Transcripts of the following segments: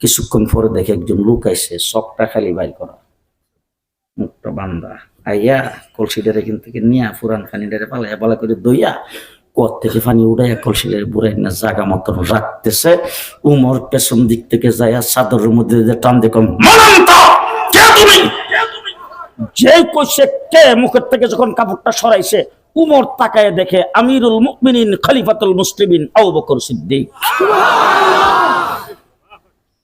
কিছুক্ষণ পরে দেখে একজন লোক আইসে চকটা খালি বাইর করা। মুখটা বান্দা। আইয়া কলসি কলসিডারে কিন্তু নিয়া পুরান খানিডারে পালাইয়া পালা করে দইয়া কত থেকে পানি উড়াইয়া কলসিডারে বুড়াই না জাগা মতন রাখতেছে। উমর পেছন দিক থেকে যাইয়া চাদরের মধ্যে টান দেখো যে কইছে কে মুখের থেকে যখন কাপড়টা সরাইছে, উমর তাকায় দেখে আমিরুল মুকমিনিন খলিফাতুল মুসলিমিন, আবু বকর সিদ্দিক।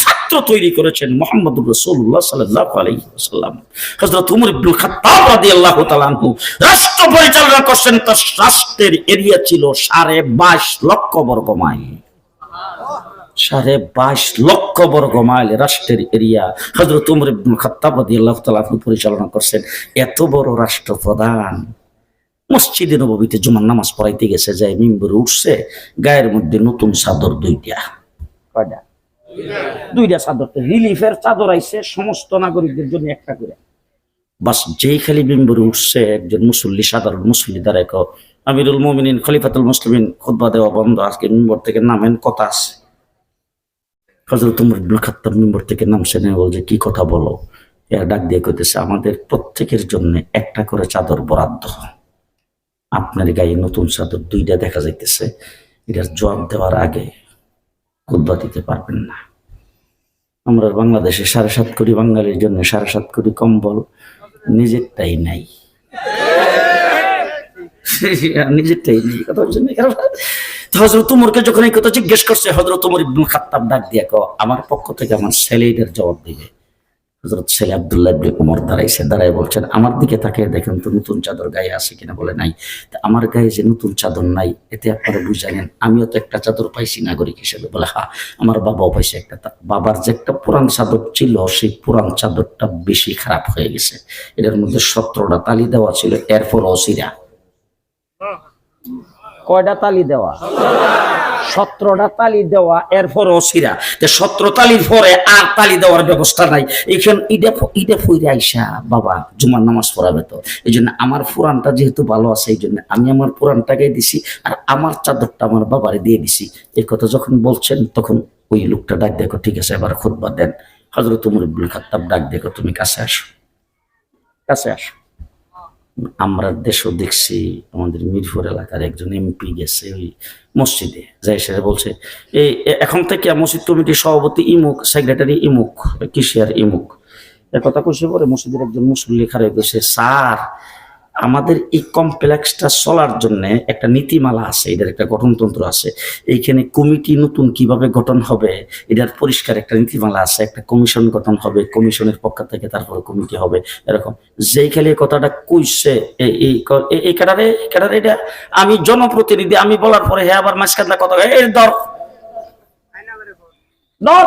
ছাত্র তৈরি করেছেন রসুল্লাহ ওয়াসাল্লাম। উমর রাদিয়াল্লাহু তাআলা আনহু রাষ্ট্র পরিচালনা করছেন, তার রাষ্ট্রের এরিয়া ছিল সাড়ে বাইশ লক্ষ বর্গ সাড়ে বাইশ লক্ষ বর্গ মাইল রাষ্ট্রের এরিয়া। হযরত উমর ইবনে খাত্তাব রাদিয়াল্লাহু তাআলা আনহু পরিচালনা করছেন, এত বড় রাষ্ট্রপ্রধান। মসজিদে নববীতে জুমার নামাজ পড়াইতে গেছে, যায় মিম্বরে উঠছে, গায়ের মধ্যে নতুন চাদর দুইটা। কয়টা? দুইটা চাদর রিলিফের চাদর আইছে, সমস্ত নাগরিকদের জন্য একটা করে। বাস যেই খালি মেম্বরে উঠছে, একজন মুসল্লি, সাধারণ মুসল্লি দ্বারা এক আমিরুল মোমিনিন, খলিফাতুল মুসলিমিন খুতবা দেওয়া বন্ধ, আজকে মেম্বর থেকে নামেন, কথা আছে। হজরত উমর ইবনুল মেম্বর থেকে নামছে না বলছে, কি কথা বলো? এরা ডাক দিয়ে কইতেছে, আমাদের প্রত্যেকের জন্য একটা করে চাদর বরাদ্দ। আপনার গায়ে নতুন চাদর দুইটা দেখা যাইতেছে, এটার জবাব দেওয়ার আগে খুদ্া দিতে পারবেন না। আমরা বাংলাদেশে সাড়ে সাত কোটি বাঙালির জন্য সাড়ে সাত কোটি কম্বল নিজেরটাই নাই। নিজেরটাই নেই। কথা বলছেন হজরত উমরকে কথা জিজ্ঞেস করছে হজরত উমর ইবনুল খাত্তাব ডাক দিয়ে আমার পক্ষ থেকে আমার ছেলেদের জবাব দিবে। হজরত ছেলে আবদুল্লাহ ইবনে উমর দাঁড়াইছে দাঁড়াই বলছেন, আমার দিকে তাকিয়ে দেখেন তো নতুন চাদর গায়ে আছে কিনা? বলে, নাই। তা আমার গায়ে যে নতুন চাদর নাই, এতে আপনারা বুঝালেন আমিও তো একটা চাদর পাইছি নাগরিক হিসেবে। বলে, হা, আমার বাবাও পাইছে একটা। বাবার যে একটা পুরান চাদর ছিল, সেই পুরান চাদরটা বেশি খারাপ হয়ে গেছে। এটার মধ্যে সতেরোটা তালি দেওয়া ছিল এরপর অসিরা কয়টা তালি দেওয়া? সতেরোটা তালি দেওয়া এরপর অসিরা যে সতেরো তালির পরে আর তালি দেওয়ার ব্যবস্থা নাই। এইখান ইডে ইডে ফুইরে আইসা, বাবা, জুমার নামাজ পড়াবে তো। এই জন্য আমার পুরানটা যেহেতু ভালো আছে এই জন্য আমি আমার পুরানটাকে দিছি আর আমার চাদরটা আমার বাবারে দিয়ে দিছি। এই কথা যখন বলছেন, তখন ওই লোকটা ডাক দেখো, ঠিক আছে, এবার খুদবা দেন। হজরত উমর খাত্তাব ডাক দেখো, তুমি কাছে আসো। কাছে আসো। আমরা দেশও দেখছি, আমাদের মিরপুর এলাকার একজন এমপি গেছে ওই মসজিদে, যাই সেটা বলছে, এই এখন থেকে মসজিদ কমিটির সভাপতি ইমুক, সেক্রেটারি ইমুক কিশিয়ার ইমুক? কথা কইছে পরে মসজিদের একজন মুসল্লি খারাপ গেছে, স্যার আমাদের এই কমপ্লেক্সটা চলার জন্য একটা নীতিমালা আছে, এটার একটা গঠনতন্ত্র আছে। এইখানে কমিটি নতুন কীভাবে গঠন হবে, এটার পরিষ্কার একটা নীতিমালা আছে, একটা কমিশন গঠন হবে, কমিশনের পক্ষ থেকে তারপরে কমিটি হবে, এরকম। যেই খালি কথাটা কইছে এই এই ক- এই- এই কাটারে এই কাটারে এটা আমি জনপ্রতিনিধি, আমি বলার পরে হ্যাঁ আবার মাঝখানটা কথা এই ধর। ধর।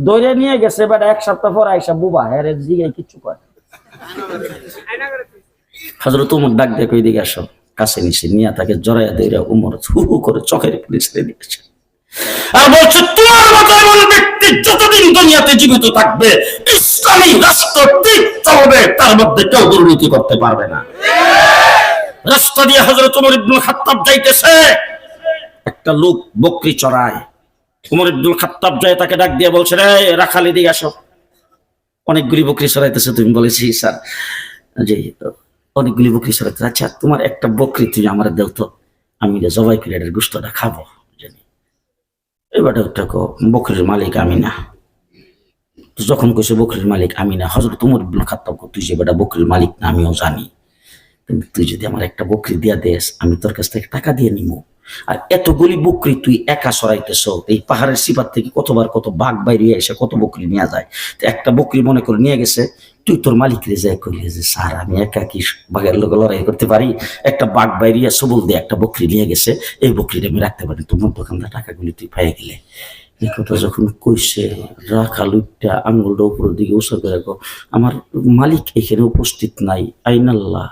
দৌড়ে নিয়ে গেছে, বাট, এক সপ্তাহ পর আইসা বুবা হ্যাঁ জিগাই, কিচ্ছু করে হজরত উমর ডাক দেখো এদিকে আসো, কাছে তাকে জড়াইয়া উমর হু হু করে চোখের আর বলছে, তোমার মতো এমন ব্যক্তি যতদিন দুনিয়াতে জীবিত থাকবে, ইসলামী রাষ্ট্র ঠিক চলবে, তার মধ্যে কেউ দুর্নীতি করতে পারবে না। রাস্তা দিয়ে হজরত খাত্তাব যাইতেছে। একটা লোক বকরি চড়ায়। উমর ইবনুল খাত্তাব যায় তাকে ডাক দিয়ে বলছে রে রাখালি দিকে আসো। অনেকগুলি বকরি চড়াইতেছে তুমি বলেছি স্যার। জি, অনেকগুলি বকরি চড়াইতেছে আচ্ছা তোমার একটা বকরি তুমি আমার দেও তো, আমি জবাই করে এটার গুস্তটা খাব, জানি। এবার বকরির মালিক আমি না। যখন কইছে বকরির মালিক আমি না হজরত ইবনুল খাত্তাব তুই যে বেটা বকরির মালিক না, আমিও জানি। তুই যদি আমার একটা বকরি দিয়া দেস, আমি তোর কাছ থেকে টাকা দিয়ে নিবো আর এতগুলি বকরি তুই একা সরাইতেছ এই পাহাড়ের সিপার থেকে কতবার কত বাঘ বাইরে এসে কত বকরি নিয়ে যায়। তো একটা বকরি মনে করে নিয়ে গেছে তুই তোর মালিক রে যায় করলি যে স্যার আমি একা কি বাঘের লোক লড়াই করতে পারি? একটা বাঘ বাইরিয়া সবল দিয়ে একটা বকরি নিয়ে গেছে এই বকরিটা আমি রাখতে পারি। তোমার দোকানদার টাকাগুলি তুই পাই গেলে। এই কথা যখন কইছে রাখা লুটটা আঙ্গুলটা উপরের দিকে উৎসর্গ করে রাখো। আমার মালিক এখানে উপস্থিত নাই আইনাল্লাহ।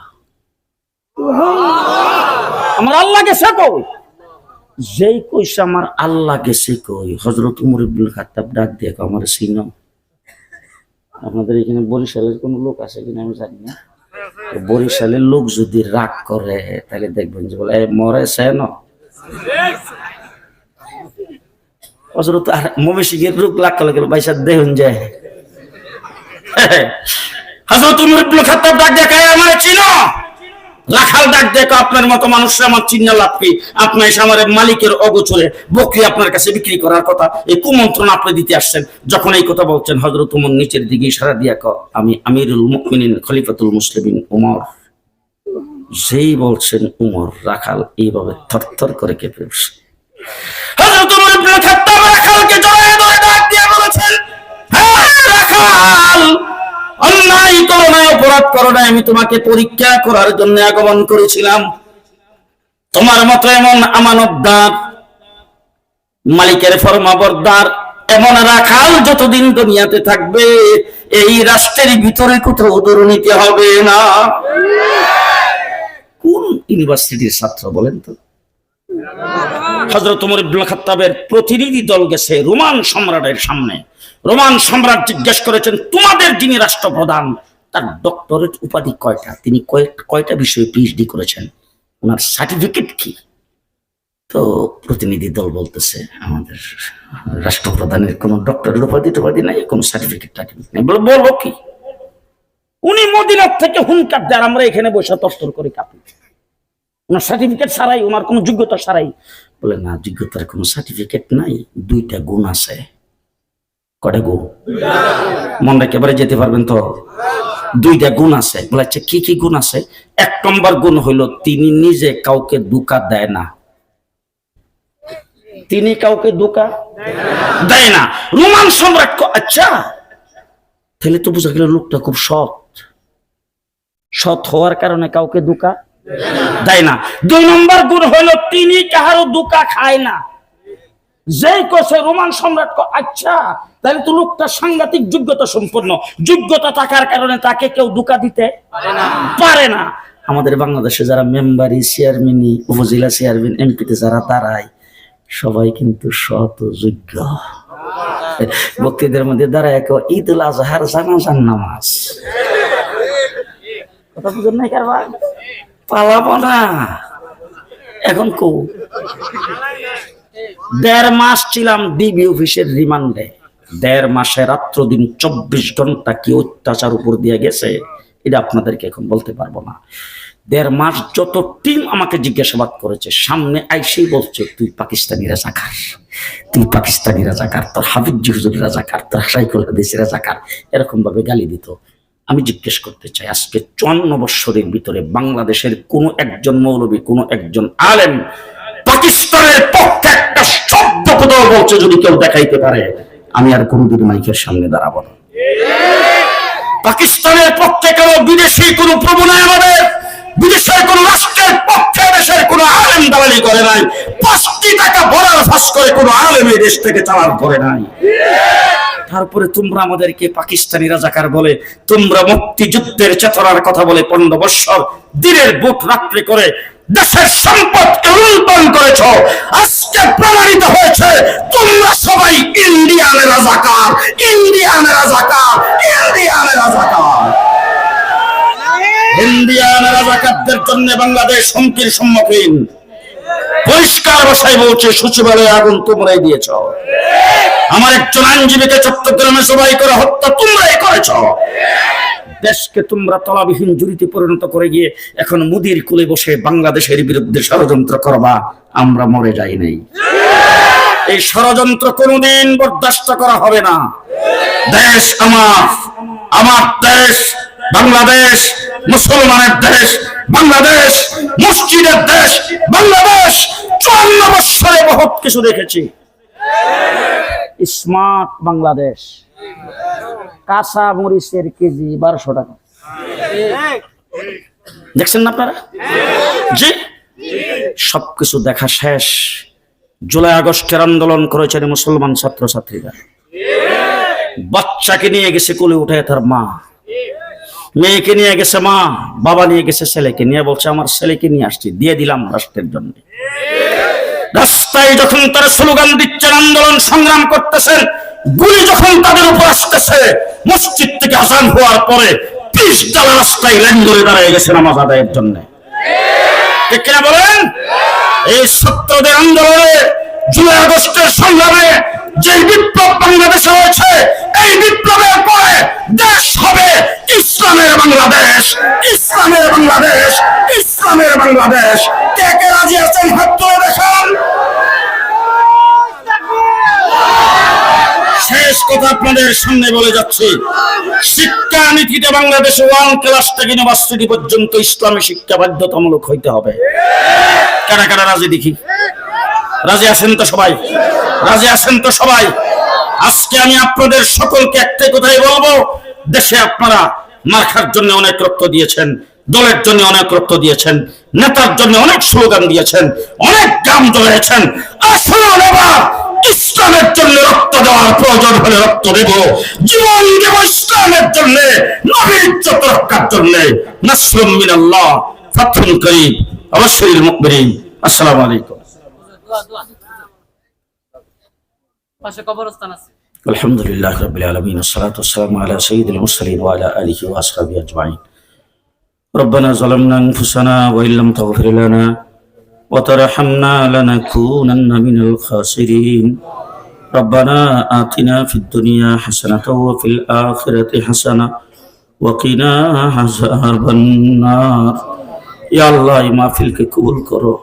আমার আল্লাহ গেছে কই যেই কইছে আমার আল্লাহ গেছে কই? হজরত উমর ইবনুল খাত্তাব ডাক দিয়ে আমার চিন আপনাদের এখানে বরিশালের কোন লোক আছে কিনা আমি জানি না। বরিশালের লোক যদি রাগ করে, তাহলে দেখবেন যে বলে "এই মরে সেন হজরত আর মবেশিকের রূপ লাগ করলে গেল বাইসার যায় হজরত উমর ইবনুল খাত্তাব ডাক দিয়ে আমার রাখাল ডাক দেখো আপনার মতো মানুষরা আমার চিহ্ন লাভ কি আপনার আমার মালিকের অগোচরে বকরি আপনার কাছে বিক্রি করার কথা, এই কুমন্ত্রণ আপনি দিতে আসছেন। যখন এই কথা বলছেন হজরত উমর নিচের দিকে ইশারা দিয়া ক আমি আমিরুল মুমিনিন, খলিফাতুল মুসলিমিন, উমর। যেই বলছেন উমর, রাখাল এইভাবে থরথর করে কেঁপে উঠছে। ইবনে খাত্তাব রাখালকে ডাক দিয়ে বলেছেন হ্যাঁ রাখাল! অন্যায় করো না অপরাধ করো না আমি তোমাকে পরীক্ষা করার জন্য আগমন করেছিলাম। তোমার মতো এমন মালিকের ফরমাবরদার, এমন রাখাল যতদিন দুনিয়াতে থাকবে, এই রাষ্ট্রের ভিতরে কোথাও দুর্নীতি হবে না। কোন ইউনিভার্সিটির ছাত্র বলেন তো? হজরত উমর ইবনুল খাত্তাবের প্রতিনিধি দল গেছে রোমান সম্রাটের সামনে। রোমান সম্রাট জিজ্ঞেস করেছেন, তোমাদের যিনি রাষ্ট্রপ্রধান, তার ডক্টরেট উপাধি কয়টা? তিনি কয়টা বিষয়ে পিএইচডি করেছেন। ওনার সার্টিফিকেট কি? তো প্রতিনিধি দল বলতেছে, আমাদের রাষ্ট্রপ্রধানের কোনো ডক্টরের উপাধি টুপাধি নাই, কোনো সার্টিফিকেট টার্টিফিকেট নেই। বলে, বলব কি? উনি মদিনার থেকে হুঙ্কার দেন, আমরা এখানে বসে তস্তর করে কাঁপি ওনার সার্টিফিকেট ছাড়াই, ওনার কোনো যোগ্যতা ছাড়াই। বলে, না, যোগ্যতার কোনো সার্টিফিকেট নাই, দুইটা গুণ আছে। কটা গুণ মন একেবারে যেতে পারবেন তো? দুইটা গুণ আছে। বলে আচ্ছা কি কি গুণ আছে? এক নম্বর গুণ হইল তিনি নিজে কাউকে দুকা দেয় না। তিনি কাউকে দুকা দেয় না। রোমান সম্রাট আচ্ছা তাহলে তো বোঝা গেল লোকটা খুব সৎ। সৎ হওয়ার কারণে কাউকে দুকা দেয় না। দুই নম্বর গুণ হলো তিনি কাহারও দুকা খায় না। যেই কোষে রোমান সম্রাট ক- আচ্ছা তাহলে তো লোকটা সাংঘাতিক যোগ্যতা সম্পন্ন। যোগ্যতা থাকার কারণে তাকে কেউ দুকা দিতে পারে না। আমাদের বাংলাদেশে যারা মেম্বারি চেয়ারম্যানি উপজেলা চেয়ারম্যান এমপিতে যারা দাঁড়ায় সবাই কিন্তু ও যোগ্য। বক্তৃদের মধ্যে দাঁড়ায় কেউ ঈদ উল আজহার জানাজান নামাজ। কথা বুঝেন নাই কারবার? পালাবো না। এখন কো? দেড় মাস ছিলাম ডিবি অফিসের রিমান্ডে। দেড় মাসে রাত্র দিন চব্বিশ ঘণ্টা কি অত্যাচার উপর দিয়ে গেছে, এটা আপনাদেরকে এখন বলতে পারব না। দেড় মাস যত টিম আমাকে জিজ্ঞাসাবাদ করেছে, সামনে আইসেই বলছে, তুই পাকিস্তানি রাজা রাজাকার, তুই পাকিস্তানি রাজাকার, তোর হাবিব জিহুজুর রাজাকার, তোর সাইকুল হাদিস রাজাকার। এরকম ভাবে গালি দিত। আমি জিজ্ঞেস করতে চাই, আজকে চুয়ান্ন বৎসরের ভিতরে বাংলাদেশের কোন একজন মৌলবী, কোন একজন আলেম পাকিস্তানের পক্ষে একটা শব্দ কোথাও বলছে যদি কেউ দেখাইতে পারে, আমি আর কোনদিন মাইকের সামনে দাঁড়াবো না। পাকিস্তানের পক্ষে কেন বিদেশি, কোন প্রবণায় আমাদের, বিদেশের কোন রাষ্ট্রের পক্ষে দেশের কোন আলেম দালালি করে নাই। পাঁচটি টাকা বড়ার ফাঁস করে কোন আলেম এই দেশ থেকে চালান করে নাই। তারপরে তোমরা আমাদেরকে পাকিস্তানি রাজাকার বলে, তোমরা মুক্তিযুদ্ধের চেতনার কথা বলে পনেরো বৎসর দিনের বুট রাত্রি করে দেশের সম্পদকে লুণ্ঠন করেছ, আজকে প্রমাণিত হয়েছে, তোমরা সবাই ইন্ডিয়ানের রাজাকার ইন্ডিয়ানের রাজাকার ইন্ডিয়ানের রাজাকার। ইন্ডিয়ান রাজাকারদের জন্য বাংলাদেশ হুমকির সম্মুখীন। পরিষ্কার ভাষায় বলছে, সচিবালয়ে আগুন তোমরাই দিয়েছ। আমার একজন আইনজীবীকে চট্টগ্রামে সবাই করে হত্যা তোমরাই করেছ। দেশকে তোমরা তলাবিহীন জুড়িতে পরিণত করে গিয়ে এখন মুদির কুলে বসে বাংলাদেশের বিরুদ্ধে ষড়যন্ত্র করবা, আমরা মরে যাই নাই। এই ষড়যন্ত্র কোনোদিন বরদাস্ত করা হবে না। দেশ আমার আমার দেশ বাংলাদেশ, মুসলমানের দেশ বাংলাদেশ, মসজিদের দেশ বাংলাদেশ। চুয়ান্ন বৎসরে বহুত কিছু দেখেছি। স্মার্ট বাংলাদেশ। কাঁচা মরিচের কেজি বারোশো টাকা। দেখছেন না আপনারা? জি? সবকিছু দেখা শেষ। জুলাই আগস্টের আন্দোলন করেছেন মুসলমান ছাত্রছাত্রীরা। বাচ্চাকে নিয়ে গেছে কোলে উঠে তার মা। মেয়েকে নিয়ে গেছে মা, বাবা নিয়ে গেছে ছেলেকে নিয়ে বলছে, আমার ছেলেকে নিয়ে আসছি, দিয়ে দিলাম রাষ্ট্রের জন্য। রাস্তায় যখন তারা স্লোগান দিচ্ছেন, আন্দোলন সংগ্রাম করতেছেন, গুলি যখন তাদের উপর আসতেছে, মসজিদ থেকে আসান হওয়ার পরে ডালা রাস্তায় লাইন ধরে গেছে নামাজ আদায়ের জন্য। বলেন? এই আন্দোলনে জুলাই আগস্টের সংগ্রামে যে বিপ্লব বাংলাদেশে হয়েছে এই বিপ্লবের পরে দেশ হবে ইসলামের বাংলাদেশ ইসলামের বাংলাদেশ ইসলামের বাংলাদেশ। কে কে রাজি আছেন হাত তুলে শেষ কথা আপনাদের সামনে বলে যাচ্ছি, শিক্ষা নীতিতে বাংলাদেশে ওয়ান ক্লাস থেকে ইউনিভার্সিটি পর্যন্ত ইসলামী শিক্ষা বাধ্যতামূলক হইতে হবে। কারা কারা রাজি দেখি? রাজি আছেন তো সবাই? রাজি আছেন তো সবাই? আজকে আমি আপনাদের সকলকে একটাই কথাই বলব, দেশে আপনারা মার্কার জন্য অনেক রক্ত দিয়েছেন, দলের জন্য অনেক রক্ত দিয়েছেন, নেতার জন্য অনেক স্লোগান দিয়েছেন, অনেক গাম জ্বলেছেন আসলে ইসলামের জন্য রক্ত দেওয়ার প্রয়োজন হলে রক্ত দেব জীবন দেব ইসলামের জন্য নবীর ইজ্জত রক্ষার জন্য নাসরুম মিনাল্লাহ ফাতহুন করিম অবশ্যই মুকবিরিন আসসালামু আলাইকুম পাশে কবরস্থান আছে الحمد لله رب العالمين والصلاة والسلام على سيد المرسلين وعلى آله وأصحابه أجمعين ربنا ظلمنا أنفسنا وإن لم تغفر لنا وترحمنا لنكونن من الخاسرين ربنا آتنا في الدنيا حسنة وفي الآخرة حسنة وقنا عذاب النار يا الله এই মাহফিলকে কবুল করো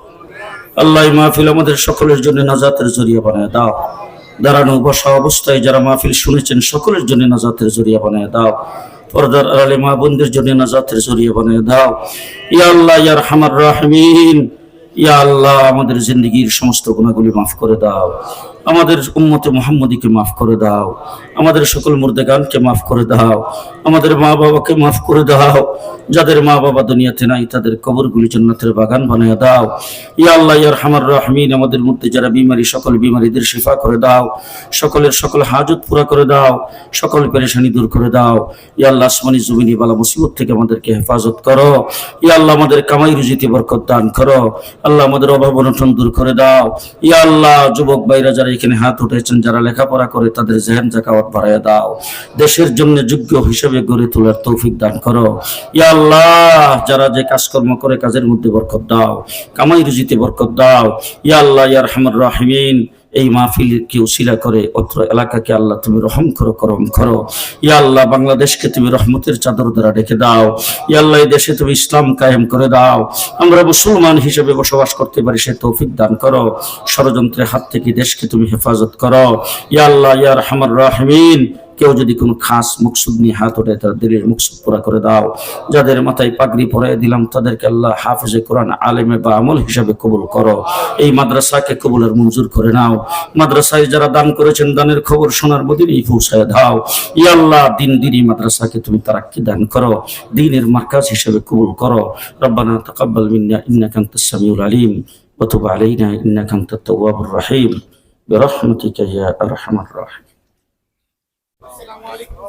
আল্লাহ এই মাহফিল আমাদের সকলের জন্য নাজাতের জরিয়া বানায় দাও দাঁড়ানো বসা অবস্থায় যারা মাহফিল শুনেছেন সকলের জন্য নাজাতের জরিয়া বানায় দাও পর্দার আড়ালে মা বোনদের জন্য নাজাতের জরিয়া বানায় দাও ইয়া আল্লাহ ইয়ার হামার রাহমিন ইয়া আল্লাহ আমাদের জিন্দগির সমস্ত গুণাগুলি মাফ করে দাও। আমাদের উম্মতে মোহাম্মদীকে মাফ করে দাও। আমাদের সকল মুর্দেগানকে মাফ করে দাও। আমাদের মা বাবাকে মাফ করে দাও। যাদের মা বাবা দুনিয়াতে নাই, তাদের কবরগুলি জান্নাতের বাগান বানিয়ে দাও। ইয়া আল্লাহ ইয়ার হামার রাহমিন, আমাদের মধ্যে যারা বিমারি, সকল বিমারীদের শিফা করে দাও। সকলের সকল হাজত পুরা করে দাও। সকল পেরেশানি দূর করে দাও। ইয়া আল্লাহ, আসমানি জমিনি বালা মুসিবত থেকে আমাদেরকে হেফাজত করো। ইয়া আল্লাহ, আমাদের কামাই রুজিতে বরকত দান করো। আল্লাহ, আমাদের অভাব অনটন দূর করে দাও। ইয়া আল্লাহ, যুবক ভাইরা যারা এখানে হাত উঠেছেন, যারা লেখাপড়া করে তাদের জেহেন জাকাওয়াত বাড়াইয়া দাও। দেশের জন্য যোগ্য হিসেবে গড়ে তোলার তৌফিক দান করো। ইয়া আল্লাহ, যারা যে কাজকর্ম করে কাজের মধ্যে বরকত দাও, কামাই রুজিতে বরকত দাও। ইয়া আল্লাহ ইয়ার রহমান রাহিমিন। এই মাহফিল মাহফিলকে উশিলা করে, অত্র এলাকাকে আল্লাহ তুমি রহম করো, করম করো। ইয়া আল্লাহ, বাংলাদেশকে তুমি রহমতের চাদর দ্বারা রেখে দাও। ইয়া আল্লাহ, এই দেশে তুমি ইসলাম কায়েম করে দাও। আমরা মুসলমান হিসেবে বসবাস করতে পারি, সে তৌফিক দান করো। ষড়যন্ত্রের হাত থেকে দেশকে তুমি হেফাজত করো। ইয়া আল্লাহ, ইয়া রহমান রাহমিন। কেউ যদি কোনো খাস মকসুদ নিয়ে হাত ওঠে তার দিলের মকসুদ পুরা করে দাও যাদের মাথায় পাগড়ি পরাই দিলাম তাদেরকে আল্লাহ হাফেজে কোরআন আলেমে বা আমল হিসাবে কবুল করো এই মাদ্রাসাকে কবুলের মঞ্জুর করে নাও মাদ্রাসায় যারা দান করেছেন দানের খবর শোনার মদিনেই পৌঁছায় দাও ইয়া আল্লাহ দিন দিনই মাদ্রাসাকে তুমি তারাক্কি দান করো দিনের মার্কাজ হিসেবে কবুল করো রব্বানা তাকাব্বাল মিন্না ইন্নাকা আনতাস সামিউল আলিম وتب علينا انك انت التواب الرحيم برحمتك يا ارحم الراحمين আলাইকুম